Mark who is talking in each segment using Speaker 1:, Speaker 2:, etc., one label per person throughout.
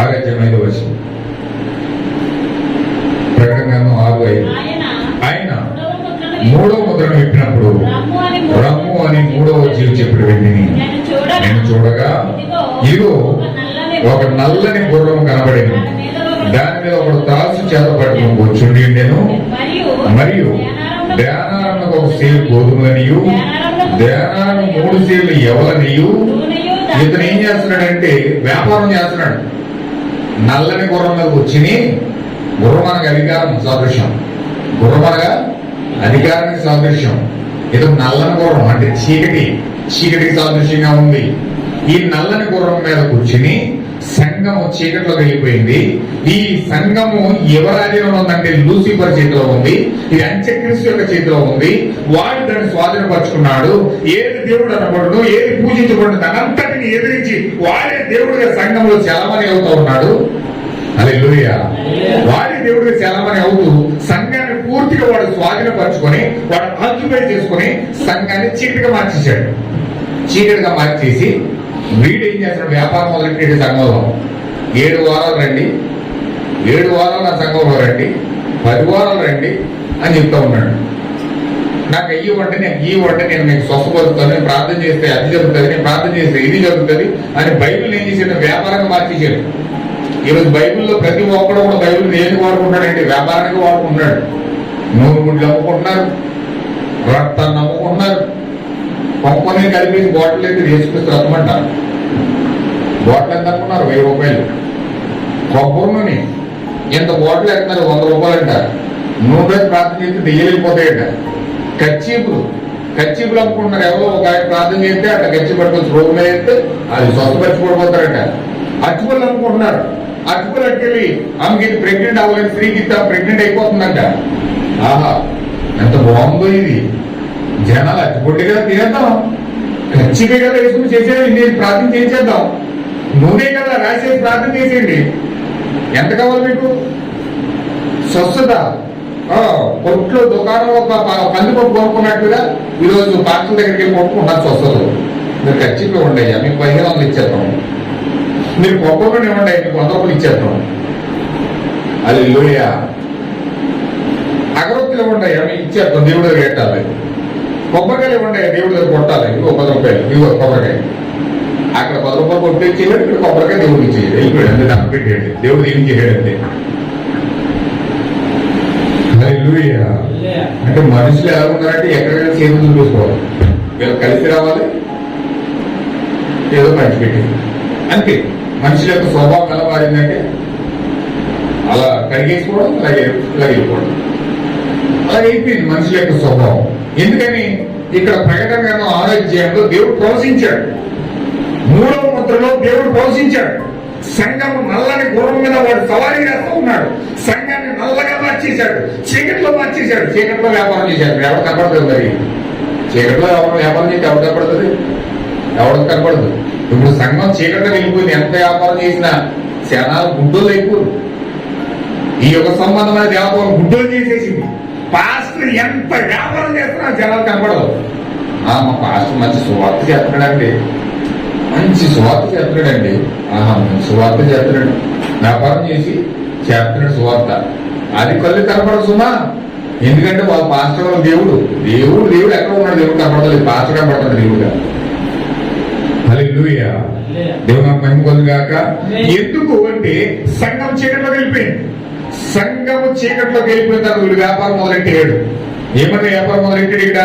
Speaker 1: ఆరోగ్యం ఐదు వర్షం ప్రకటన ఆరు ఐదు.
Speaker 2: ఆయన మూడవ ముద్రను
Speaker 1: విప్పినప్పుడు
Speaker 2: రమ్ము అని
Speaker 1: మూడవ జీవి చెప్పిన వెండిని
Speaker 2: నేను చూడగా
Speaker 1: ఇదిగో ఒక నల్లని గుర్రం కనబడింది. దాని మీద ఒక తాసు చేత పట్టుకుని కూర్చుండి నేను
Speaker 2: మరియు
Speaker 1: ధ్యానాలను ఒక సేలు గోధుమనియు ధ్యానాలను మూడు సేలు ఎవలనియు ఇతను ఏం చేస్తున్నాడంటే వ్యాపారం చేస్తున్నాడు. నల్లని గుర్రం మీద కూర్చుని గుర్రం అనగా అధికారం సాదృశ్యం. గుర్రం అనగా అధికారానికి సాదృశ్యం. ఇది నల్లని గుర్రం అంటే చీకటి చీకటికి సాదృశ్యంగా ఉంది. ఈ నల్లని గుర్రం మీద కూర్చుని సంఘము చీకట్లో వెళ్ళిపోయింది. ఈ సంఘము ఎవరి ఉందంటే లూసిఫర్ చేతిలో ఉంది. ఇది అంత్యక్రీస్తు యొక్క చేతిలో ఉంది. వాడు దాన్ని స్వాధీనపరుచుకున్నాడు. ఏది దేవుడు అనబడును ఏది పూజించబడును దానంతటిని ఎదిరించి వాడే దేవుడిగా సంఘంలో చలమని అవుతూ ఉన్నాడు. అదే వాడి దేవుడిగా చలమని అవుతూ సంఘాన్ని పూర్తిగా వాడు స్వాధీనపరుచుకొని వాడు ఆక్యుపై చేసుకొని సంఘాన్ని చీకటిగా మార్చేశాడు. చీకటిగా మార్చేసి వీడు ఏం చేస్తాడు? వ్యాపారం మొదలెట్టాడు సంఘంలో. ఏడు వారాలు రండి. ఏడు వారాలు నా సంఘంలో రండి. పది వారాలు రండి అని చెప్తా ఉన్నాడు. నాకు అయ్యి వంట నేను ఈ వంట నేను మీకు స్వస్థపరుస్తాను నేను ప్రార్థన చేస్తే అది జరుగుతుంది నేను ప్రార్థన చేస్తే ఇది జరుగుతుంది అని బైబిల్ ఏం చేసాడు? వ్యాపారంగా మార్చేసాడు. ఈరోజు బైబిల్లో ప్రతి ఒక్కడు కూడా బైబిల్ దేనికి వాడుకుంటాడంటే వ్యాపారానికి వాడుకుంటున్నాడు. నూనె గుడ్లు అమ్ముకుంటున్నారు రక్తాన్ని అమ్ముకుంటున్నారు పంపని కలిపేసి బాటిల్ అయితే వేసుకొస్తే రమ్మంటారు బాటిల్ ఎంత అనుకున్నారు వెయ్యి రూపాయలు. కొబ్బరి నూనె ఎంత బాటిల్ ఎత్తున్నారు? వంద రూపాయలు అంటారు నూనె ప్రార్థన చేస్తే దెయ్యలు కచ్చీపులు కచ్చీపులు అనుకుంటున్నారు ఎవరో ఒక ఆయన ప్రార్థన చేస్తే అట్లా కచ్చి పట్టుకొని రోడ్డు మీద వేస్తే అది స్వస్థపరిచిపోతారట పడిపోతారంట అనుకుంటున్నారు. అమ్ముకుంటున్నారు అటుపళ్ళు అట్టుకెళ్ళి ఆమెకి ఇది ప్రెగ్నెంట్ అవ్వలేదు స్త్రీకి ఇస్తే ప్రెగ్నెంట్ అయిపోతుందంట. ఆహా ఎంత బాగుందో ఇది. జనాలు అచ్చిపొట్టిగా తినేద్దాం. ఖచ్చితంగా కదా వేసుకుని చేసేది. నేను ప్రార్థన చేసేద్దాం. నూనె కదా రాసేసి ప్రార్థన చేసేయండి. ఎంత కావాలి మీకు? స్వస్థత. కొట్లో దుకాణంలో ఒక ప- కందిపప్పు కొనుక్కున్నట్టుగా ఈరోజు పార్కుల దగ్గరికి వెళ్ళి కొనుక్కుంటాను స్వస్థత మీరు ఖచ్చితంగా ఉండయ్యా మీకు పదిహేను వందలు ఇచ్చేద్దాం మీరు కొబ్బరి ఇవ్వండి మీకు వంద రూపాయలు ఇచ్చేద్దాం అది లోయా అగరొత్తులు ఇవ్వండి మీకు ఇచ్చేద్దాం దేవుడి దగ్గర పెట్టాలి. కొబ్బరికాయలు ఇవ్వండి దేవుడి దగ్గర కొట్టాలి. ఇంకో పది రూపాయలు ఇంకో కొబ్బరికాయ. అక్కడ పది రూపాయలు కొట్టేసేయాడు ఇక్కడ కొబ్బరికాయ దేవుడికి ఇచ్చేయాలి వెళ్ళిపోయాడు అంతే దాన్ని పెట్టేయండి. దేవుడు దీనికి చేయడు అంతే అంటే మనుషులు ఎలా ఉన్నారంటే ఎక్కడికైనా చేతులు చూసుకోవాలి వీళ్ళు కలిసి రావాలి. ఏదో పంచిపెట్టి అంతే. మనుషుల యొక్క స్వభావం ఎలా మారిందంటే అలా కడిగేసుకోవడం అలాగే ఇలా వెళ్ళిపోవడం. అలా అయిపోయింది మనుషుల యొక్క స్వభావం. ఎందుకని? ఇక్కడ ప్రకటన గ్రంథం ఆరోగ్యంలో దేవుడు ప్రవశించాడు మూడవ ముద్రలో దేవుడు ప్రవశించాడు సంఘం నల్లని గుర్రం మీద వాడు సవారీ చేస్తూ ఉన్నాడు. చేశాడు. నల్లగా చీకట్లో మార్చేశాడు. చీకట్లో వ్యాపారం చేశాడు. ఎవరు కనపడుతుంది మరి? చీకట్లో ఎవరు వ్యాపారం చేస్తే ఎవరు కనపడుతుంది ఎవరికి కనపడదు? ఇప్పుడు సంఘం చీకట్లో వెళ్ళిపోయింది ఎంత వ్యాపారం చేసినా శనాలు గుడ్డలు ఎక్కువ ఈ యొక్క సంబంధమైన వ్యాపారం గుడ్డలు చేసేసింది. పాస్టర్ ఎంత వ్యాపారం చేస్తున్నా జనాలు కనపడదు మా పాస్టర్ మంచి సువార్త చేస్తున్నాడండి మంచి సువార్త చేస్తున్నాడండి ఆహా మంచి సువార్త చేస్తున్నాడు వ్యాపారం చేసి చేస్తున్నాడు సువార్త. అది కళ్ళు కనపడదు సుమా. ఎందుకంటే వాళ్ళ పాస్టర్ దేవుడు. దేవుడు దేవుడు ఎక్కడ ఉన్నాడు? దేవుడు కనపడలేదు. పాస్టర్ కనపడుతున్నాడు దేవుడుగా. హల్లెలూయా దేవుడు నాకు మహిమ కలుగాక ఎందుకు అంటే సంఘం చీకట్లోకి వెళ్ళిపోయింది. సంఘము చీకట్లోకి వెళ్ళిపోయిన తర్వాత వీడు వ్యాపారం మొదలెట్టాడు. ఏమన్నా వ్యాపారం మొదలెట్టాడు ఇక్కడ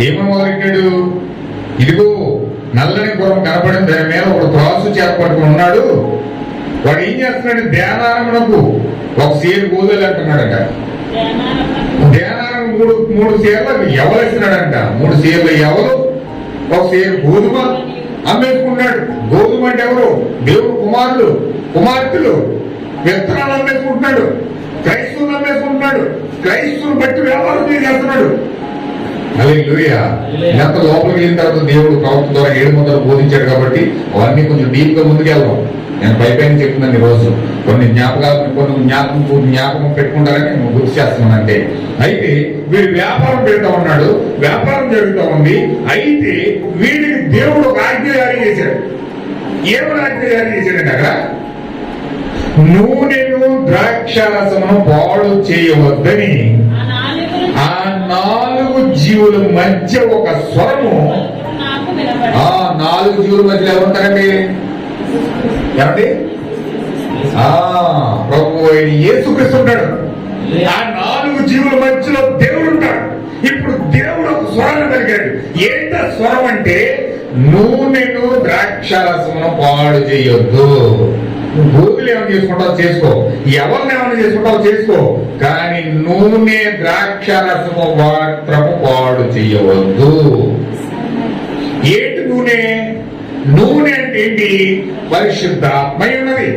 Speaker 1: ఏమని మొదలెట్టాడు? ఇదిగో నల్లని గుర్రం కనపడింది. దాని మీద ఒక త్రాసు చేపట్టుకుని ఉన్నాడు. వాడు ఏం చేస్తున్నాడు? ధ్యానానమునకు ఒక సేరు గోదలు అంటున్నాడట. ధ్యానానం మూడు మూడు సేర్లు ఎవరు ఇస్తున్నాడంట మూడు సేర్లు ఎవరు? ఒక సేరు గోధుమ అమ్మేసుకున్నాడు గోధుమ అంటే ఎవరు? దేవుడు కుమారుడు. కుమార్తెలు. విత్తనాలు అమ్మేసుకుంటున్నాడు. క్రైస్తవులు అమ్మేసుకుంటున్నాడు. క్రైస్తవులు బట్టి వ్యాపారం చేస్తున్నాడు హల్లెలూయా. ఎంత లోపలికి వెళ్ళిన తర్వాత దేవుడు ప్రవక్త ద్వారా ఏడు మొదలు బోధించాడు కాబట్టి అవన్నీ కొంచెం డీప్గా ముందుకెళ్దాం. నేను పై పైన చెప్తున్నాను ఈ రోజు కొన్ని జ్ఞాపకాలు కొన్ని జ్ఞాపకం జ్ఞాపకం పెట్టుకుంటారని నేను గుర్తు చేస్తున్నాను అంటే అయితే వీడు వ్యాపారం పెడతా ఉన్నాడు వ్యాపారం జరుగుతూ ఉంది. అయితే వీడికి దేవుడు ఒక ఆజ్ఞ జారీ చేశాడు. ఏమని ఆజ్ఞ జారీ చేశాడండి అక్కడ? నూనెను ద్రాక్షారసమును పాడు చేయవద్దని
Speaker 2: ఆ
Speaker 1: నాలుగు జీవుల మధ్య ఒక స్వరము ఆ నాలుగు జీవుల మధ్యలో ఎవరుంటారండి? ఏమండి ప్రభు అయిన యేసుక్రీస్తు ఉంటాడు ఆ నాలుగు జీవుల మధ్యలో దేవుడు ఉంటాడు. ఇప్పుడు దేవుడు ఒక స్వరాన్ని పలికాడు ఏంట స్వరం అంటే నూనెను ద్రాక్షారసమును పాడు చేయొద్దు. భూమిలో ఏమైనా చేసుకుంటావు చేసుకో. ఎవరిని ఏమైనా చేసుకుంటావు చేసుకో. కానీ నూనె ద్రాక్షారసము మాత్రము పాడు చేయవద్దు. ఏంటి నూనె? నూనె అంటే ఏంటి? పరిశుద్ధాత్మై ఉన్నది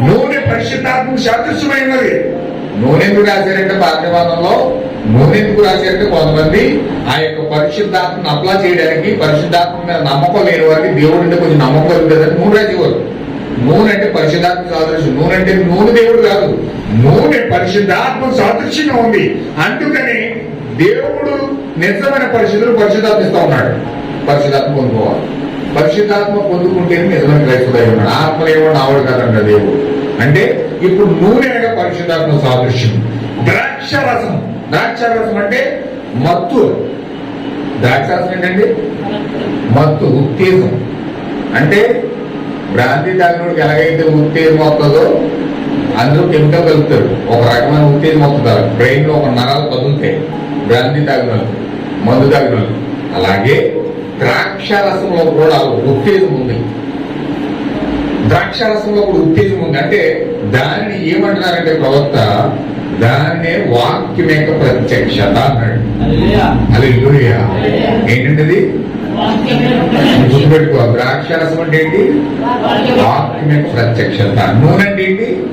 Speaker 1: నూనె పరిశుద్ధాత్మ సదృశ్యమై ఉన్నది నూనె ఎందుకు రాశారంటే పాఠ్యవాదంలో నూనె ఎందుకు రాశారంటే కొంతమంది ఆ యొక్క పరిశుద్ధాత్మను అప్లా చేయడానికి పరిశుద్ధాత్మ మీద నమ్మకం లేని వారికి దేవుడు అంటే కొంచెం నమ్మకం ఉంటుందని నూనె రాసేవారు నూనె అంటే పరిశుద్ధాత్మ సాదృశ్యం. నూనె అంటే నూనె దేవుడు కాదు. నూనె పరిశుద్ధాత్మ సాదృశ్యంగా ఉంది. అందుకని దేవుడు నిజమైన పరిశుద్ధులు పరిశుద్ధాత్మ ఇస్తా ఉన్నాడు. పరిశుద్ధాత్మ కొనుక్కోవాలి. పరిశుద్ధాత్మ పొందుకుంటే నిజమైన క్రైస్తుడై ఉన్నాడు ఆత్మ ఏమో ఆవిడ కాదంట దేవుడు. అంటే ఇప్పుడు నూనె అనగా పరిశుద్ధాత్మ సాదృశ్యం. ద్రాక్ష రసం ద్రాక్ష రసం అంటే మత్తు. ద్రాక్ష రసం ఏంటండి? మత్తు ఉత్తేజం. అంటే భ్రాంతి తాగినోడికి ఎలాగైతే ఉత్తేజం వస్తుందో అందులో కెమికల్ కలుపుతారు ఒక రకమైన ఉత్తేజం వస్తుంది. బ్రెయిన్లో ఒక నరాలు కదులుతాయి భ్రాంతి తాగిన మందు తాగిన అలాగే ద్రాక్ష రసంలో కూడా ఉత్తేజం ఉంది. ద్రాక్ష రసంలో కూడా ఉత్తేజం ఉంది. అంటే దానిని ఏమంటున్నారంటే ప్రవక్త దాన్నే వాక్యం యొక్క ప్రత్యక్షత అన్నాడు. అది ఏంటంటే గుర్తుపెట్టుకో ద్రాక్ష రసం అంటే ఏంటి? వాక్యం యొక్క ప్రత్యక్షత. నూనె అంటే ఏంటి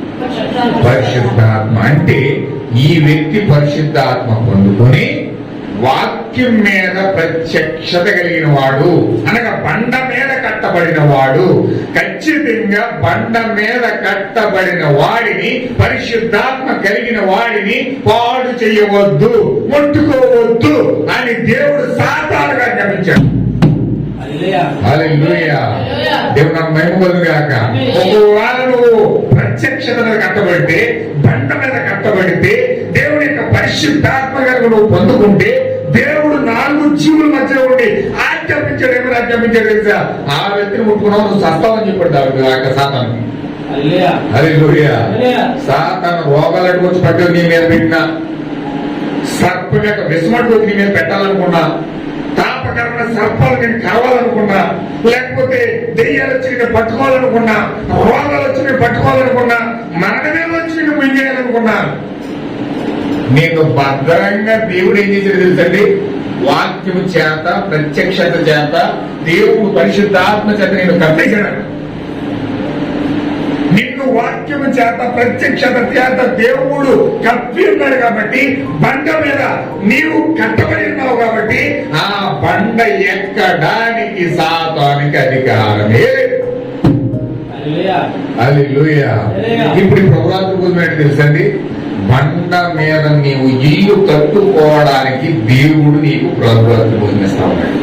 Speaker 1: పరిశుద్ధాత్మ. అంటే ఈ వ్యక్తి పరిశుద్ధాత్మ పొందుకొని వాక్యం మీద ప్రత్యక్షత కలిగిన వాడు అనగా బండ మీద కట్టబడిన వాడు ఖచ్చితంగా బండ మీద కట్టబడిన వాడిని పరిశుద్ధాత్మ కలిగిన వాడిని పాడు చేయవద్దు ముట్టుకోవద్దు అని దేవుడు సాతానుగా గమనించాడు. దేవుడు ఒకవేళ నువ్వు ప్రత్యక్షత మీద కట్టబడితే బండ మీద కట్టబడితే దేవుడి యొక్క పరిశుద్ధాత్మ కనుక నువ్వు పొందుకుంటే దేవుడు నాలుగు జీవుల మధ్య ఉండి ఆజ్ఞాపించాడు. ఏమని ఆజ్ఞాపించాడు తెలుసా? ఆ వ్యక్తిని ముట్టుకున్నావు నువ్వు సస్తావని చెప్పాడు దావిడు ఆ యొక్క సాతాను. సాతాను రోగాలు అడ్డుకొచ్చి పట్టు నీ మీద పెట్టిన. సర్పం యొక్క విస్మటు నీ మీద పెట్టాలనుకున్నా. తాపకరమైన సర్పాలు నేను కావాలనుకున్నా లేకపోతే దెయ్యాలు వచ్చి నేను పట్టుకోవాలనుకున్నా. రోగాలు వచ్చి నేను పట్టుకోవాలనుకున్నా. మరణమే వచ్చి నేను నేను భద్రంగా దేవుడు ఏం చేశాడు తెలుసండి? వాక్యము చేత ప్రత్యక్షత చేత దేవుడు పరిశుద్ధాత్మ చేత నేను కట్టేశాడు నిన్ను వాక్యము చేత ప్రత్యక్షత చేత దేవుడు కప్పి ఉన్నాడు కాబట్టి బండ మీద నీవు కట్టబడి ఉన్నావు కాబట్టి ఆ బండ ఎక్కడానికి సాతానికి అధికారమే. హల్లెలూయా. ఇప్పుడు ఏంటి తెలుసండి? బండ మీద నీవు ఇల్లు కట్టుకోవడానికి దేవుడు నీకు ప్రభురాత్రి భోజనం ఉన్నాడు.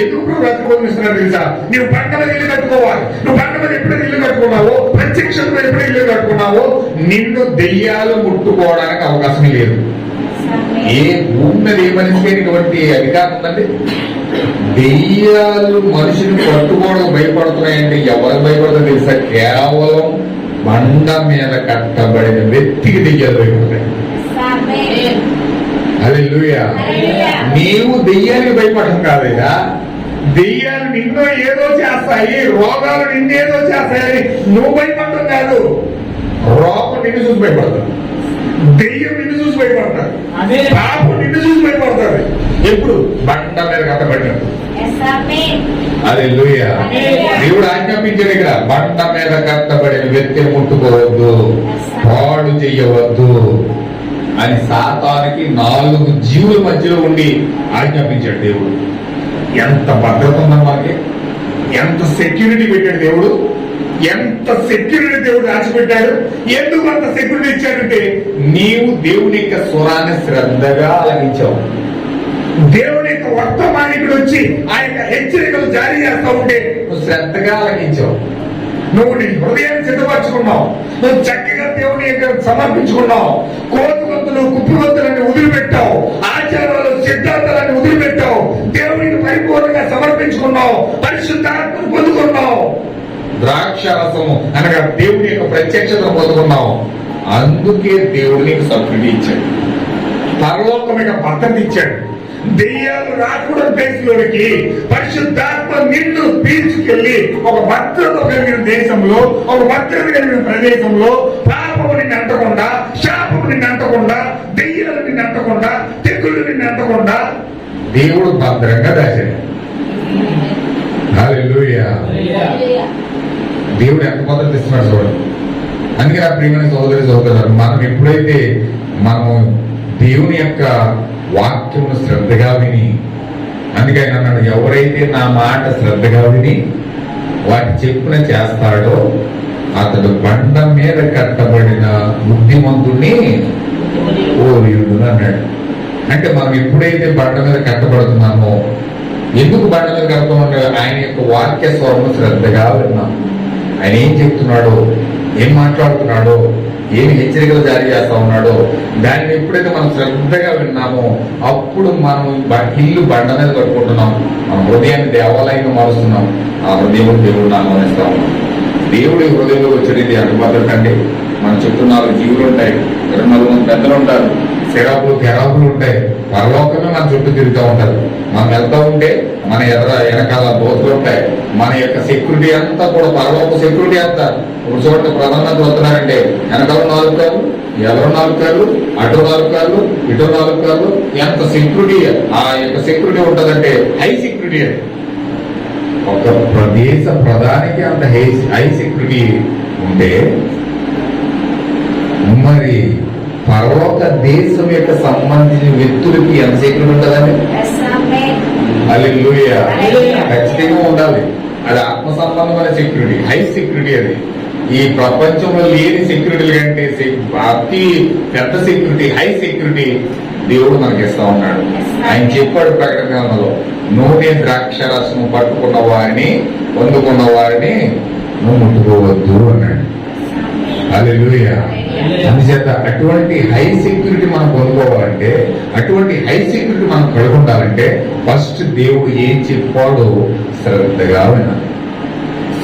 Speaker 1: ఎందుకు ప్రభురాత్రి తెలుసా? నువ్వు బండ మీద ఇల్లు కట్టుకోవాలి. నువ్వు బండ మీద ఎప్పుడైతే ఇల్లు కట్టుకున్నావో ప్రత్యక్షంలో ఎప్పుడైతే ఇల్లు కట్టుకున్నావో నిన్ను దెయ్యాలు ముట్టుకోవడానికి అవకాశం లేదు. ఏ భూమి మీద ఏ మనిషికి ఇటువంటి అధికారం ఉందండి? దెయ్యాలు మనిషిని పట్టుకోవడం భయపడుతున్నాయంటే ఎవరికి భయపడుతుంది తెలుసా? కేవలం బండ మీద కట్టబడిన వ్యక్తికి దెయ్యాలు భయపడతాయి అది నీవు దెయ్యానికి భయపడటం కాదయ్యా దెయ్యాలు నిన్ను ఏదో చేస్తాయి రోగాలు నిన్నేదో చేస్తాయని నువ్వు భయపడటం కాదు. రోగం నిన్ను చూసి భయపడతాడు దెయ్యం నిన్ను చూసి భయపడతాడు పాపం నిన్ను చూసి భయపడతాడు ఎప్పుడు? బండ మీద కట్టబడినట్టు అదే దేవుడు ఆజ్ఞాపించాడు ఇక్కడ బండ మీద కట్టబడిన వ్యక్తిని ముట్టుకోవద్దు పాడు చెయ్యవద్దు అని సాతానికి నాలుగు జీవుల మధ్యలో ఉండి ఆజ్ఞాపించాడు దేవుడు. ఎంత భద్రత ఉందా మనకి ఎంత సెక్యూరిటీ పెట్టాడు దేవుడు? ఎంత సెక్యూరిటీ దేవుడు రాసిపెట్టాడు? ఎందుకు అంత సెక్యూరిటీ ఇచ్చాడంటే నీవు దేవుని యొక్క స్వరాన్ని శ్రద్ధగా ఆలకించావు. దేవుని యొక్క వర్తమానికుడు వచ్చి ఆ యొక్క హెచ్చరికలు జారీ చేస్తా ఉంటే నువ్వు శ్రద్ధగా ఆలకించావు. నువ్వు నీ హృదయాన్ని సిద్ధపరచుకున్నావు. నువ్వు చక్కగా దేవుని యొక్క సమర్పించుకున్నావు. కోతుగొత్తులు కుప్పిగొత్తులని వదిలిపెట్టావు. ఆచారాలు సిద్ధాంతాలను వదిలిపెట్టావు. దేవునికి పరిపూర్ణంగా సమర్పించుకున్నావు. పరిశుద్ధాత్మను పొందుకున్నావు. ద్రాక్ష రసము అనగా దేవుని యొక్క ప్రత్యక్షతను పొందుకున్నావు. అందుకే దేవుడు నీకు సబ్సిడీ ఇచ్చాడు. పరలోకమైన భద్రత ఇచ్చాడు. దెయ్యాలు రాకుండా దేశంలోకి పరిశుద్ధాత్మ నిన్ను పీల్చుకెళ్ళి ఒక భద్రత కలిగిన దేశంలో ఒక భద్రత కలిగిన ప్రదేశంలో పాపము నిన్ను అంటకుండా శాపము నిన్ను అంటకుండా దెయ్యాలు నిన్ను అంటకుండా తెగుళ్ళు నిన్ను అంటకుండా దేవుడు భద్రంగా దాచాడు. దేవుడు ఎంత భద్రత ఇస్తున్నాడు చూడండి. అందుకే ఆ ప్రియమైన సోదరి సోదరులు మనం ఎప్పుడైతే మనము దేవుని యొక్క వాక్యమును శ్రద్ధగా విని అందుకని అన్నాడు ఎవరైతే నా మాట శ్రద్ధగా విని వాటి చెప్పున చేస్తాడో అతడు బండ మీద కట్టబడిన బుద్ధిమంతుణ్ణి ఓరియుడు అన్నాడు. అంటే మనం ఎప్పుడైతే బండ మీద కట్టబడుతున్నామో ఎందుకు బండ మీద కడతామంటే ఆయన యొక్క వాక్య స్వరము శ్రద్ధగా విన్నాం. ఆయన ఏం చెప్తున్నాడో ఏం మాట్లాడుతున్నాడో ఏమి హెచ్చరికలు జారీ చేస్తా ఉన్నాడో దాన్ని ఎప్పుడైతే మనం శ్రద్ధగా విన్నామో అప్పుడు మనం ఇల్లు బండ మీద కట్టుకుంటున్నాం మన హృదయాన్ని దేవాలయంగా మారుస్తున్నాం. ఆ హృదయం దేవుడు నామనిస్తా ఉన్నాం దేవుడి హృదయంలో వచ్చేది ఇది మన చుట్టూ నాలుగు జీవులు ఉంటాయి. ఇరవై నాలుగు మంది పెద్దలు ఉంటారు. శరాబులు కెరాబులు ఉంటాయి. పరలోకమే మన చుట్టూ తిరుగుతూ ఉంటారు. మనం వెళ్తూ ఉంటే మన ఎదర వెనకాల బోతులు ఉంటాయి. మన యొక్క సెక్యూరిటీ అంతా కూడా పరలోక సెక్యూరిటీ అంతా. ఇప్పుడు చూడండి ప్రధానమంత్రి వస్తున్నారంటే వెనకాల నాలుగు కాళ్ళు ఎవరు నాలుగు అటు నాలుగు కాళ్ళు ఇటు నాలుగు ఎంత సెక్యూరిటీ ఆ యొక్క సెక్యూరిటీ ఉంటుందంటే హై సెక్యూరిటీ అది ఒక ప్రదేశ ప్రధానికి అంత హై హై సెక్యూరిటీ ఉంటే మరి పరలోక దేశం యొక్క సంబంధించిన వ్యక్తులకి ఎంత సెక్యూరిటీ ఉంటుందండి? ఖచ్చితంగా ఉండాలి. అది ఆత్మ సంబంధమైన సెక్యూరిటీ హై సెక్యూరిటీ అది. ఈ ప్రపంచంలో లేని సెక్యూరిటీ కంటే అతి పెద్ద సెక్యూరిటీ హై సెక్యూరిటీ దేవుడు మనకి ఇస్తా ఉన్నాడు. ఆయన చెప్పాడు ప్రకటనలో నూనె ద్రాక్ష రసము పట్టుకున్న వారిని పొందుకున్న వారిని నువ్వు ముట్టుకోవద్దు అన్నాడు. అందుచేత అటువంటి హై సెక్యూరిటీ మనం పొందుకోవాలంటే అటువంటి హై సెక్యూరిటీ మనం కలిగి ఫస్ట్ దేవుడు ఏం చెప్పాడో శ్రద్ధగా వినాలి.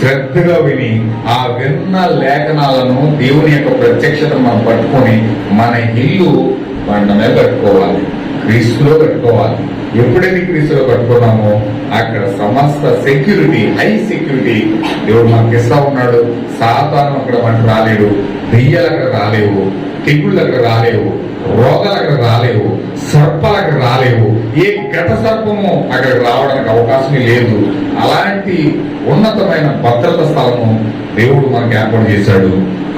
Speaker 1: శ్రద్ధగా విని ఆ విన్న లేఖనాలను దేవుని యొక్క ప్రత్యక్షతను మనం పట్టుకొని మన ఇల్లు బండ మీద కట్టుకోవాలి. క్రీస్తులో కట్టుకోవాలి. ఎప్పుడైతే క్రీస్తులో కట్టుకున్నామో అక్కడ సమస్త సెక్యూరిటీ హై సెక్యూరిటీ దేవుడు మనకి ఇస్తా ఉన్నాడు. సాతాను అక్కడ మనకు రాలేడు. దెయ్యాలు అక్కడ రాలేవు. తెగుళ్ళు అక్కడ రాలేవు. రోగాలు అక్కడ రాలేవు. సర్పాలు అక్కడ రాలేవు. ఏ గత సర్పము అక్కడ రావడానికి అవకాశమే లేదు. అలాంటి ఉన్నతమైన భద్రత స్థలము దేవుడు మనకు ఏర్పాటు చేశాడు.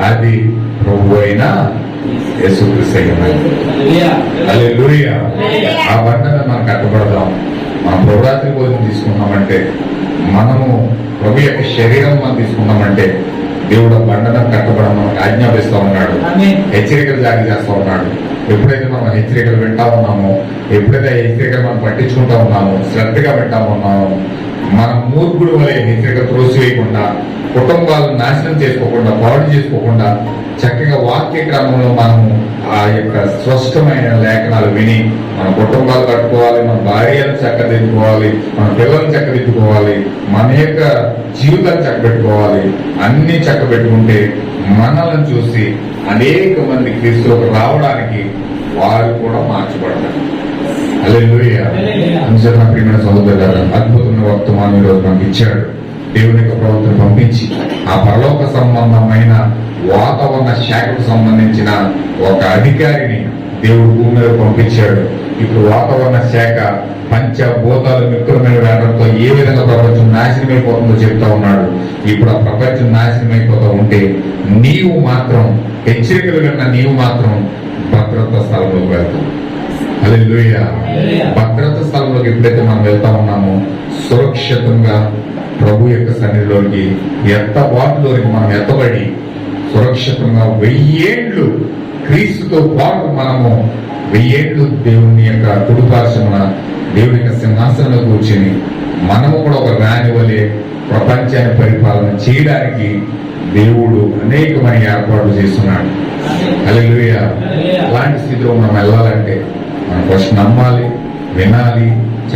Speaker 1: అది ప్రభు అయిన. ఆ బండన మనం కట్టబడదాం మనం ప్రభురాత్రి భోజనం తీసుకున్నామంటే మనము ప్రభు యొక్క శరీరం మనం తీసుకున్నామంటే దేవుడు బండన కట్టబడడం మనకు ఆజ్ఞాపిస్తా ఉన్నాడు. హెచ్చరికలు జారీ చేస్తా ఉన్నాడు. ఎప్పుడైతే మనం హెచ్చరికలు వింటా ఉన్నామో ఎప్పుడైతే హెచ్చరికలు మనం పట్టించుకుంటా ఉన్నామో శ్రద్ధగా వింటా ఉన్నామో మన మూర్ఖుడు వలె హెచ్చరిక త్రోసివేయకుండా కుటుంబాలను నాశనం చేసుకోకుండా పాడు చేసుకోకుండా చక్కగా వాక్య క్రమంలో మనము ఆ యొక్క స్పష్టమైన లేఖనాలు విని మన కుటుంబాలు కట్టుకోవాలి మన భార్యను చక్కదిద్దుకోవాలి మన పిల్లల్ని చక్కదిద్దుకోవాలి మన యొక్క జీవితాన్ని చక్కబెట్టుకోవాలి అన్ని చక్కబెట్టుకుంటే మనల్ని చూసి అనేక మంది క్రీస్తులకు రావడానికి వారు కూడా మార్చబడతారు హల్లెలూయా.
Speaker 3: హల్లెలూయా.
Speaker 1: అంశం నా ప్రియమైన సహోదరు గారు అద్భుతమైన వర్తమానం ఈరోజు మనకి ఇచ్చాడు. దేవుని యొక్క ప్రవర్తన పంపించి ఆ పరలోక సంబంధమైన వాతావరణ శాఖకు సంబంధించిన ఒక అధికారిని దేవుడు భూమి మీద పంపించాడు. ఇప్పుడు వాతావరణ శాఖ పంచభూతాలు మిత్రమైన వేటంతో ఏ విధంగా ప్రపంచం నాశనమైపోతుందో చెప్తా ఉన్నాడు. ఇప్పుడు ఆ ప్రపంచం నాశనమైపోతూ ఉంటే నీవు మాత్రం హెచ్చరికలు విన్న నీవు మాత్రం భద్రత స్థలంలోకి వెళ్తావు హల్లెలూయా
Speaker 3: హల్లెలూయా.
Speaker 1: భద్రత స్థలంలోకి ఎప్పుడైతే మనం వెళ్తా ఉన్నామో సురక్షితంగా ప్రభు యొక్క సన్నిధిలోకి ఎత్త వాటిలోకి మనం ఎత్తబడి సురక్షితంగా వెయ్యేండ్లు క్రీస్తుతో పాటు మనము వెయ్యేండ్లు దేవుని యొక్క కుడిపార్శ్వమున దేవుని యొక్క సింహాసనంలో కూర్చుని మనము కూడా ఒక రాణి వలె ప్రపంచాన్ని పరిపాలన చేయడానికి దేవుడు అనేకమైన ఏర్పాట్లు చేస్తున్నాడు. అలెలుయ అలాంటి స్థితిలో మనం వెళ్ళాలంటే మనం ఫస్ట్ నమ్మాలి వినాలి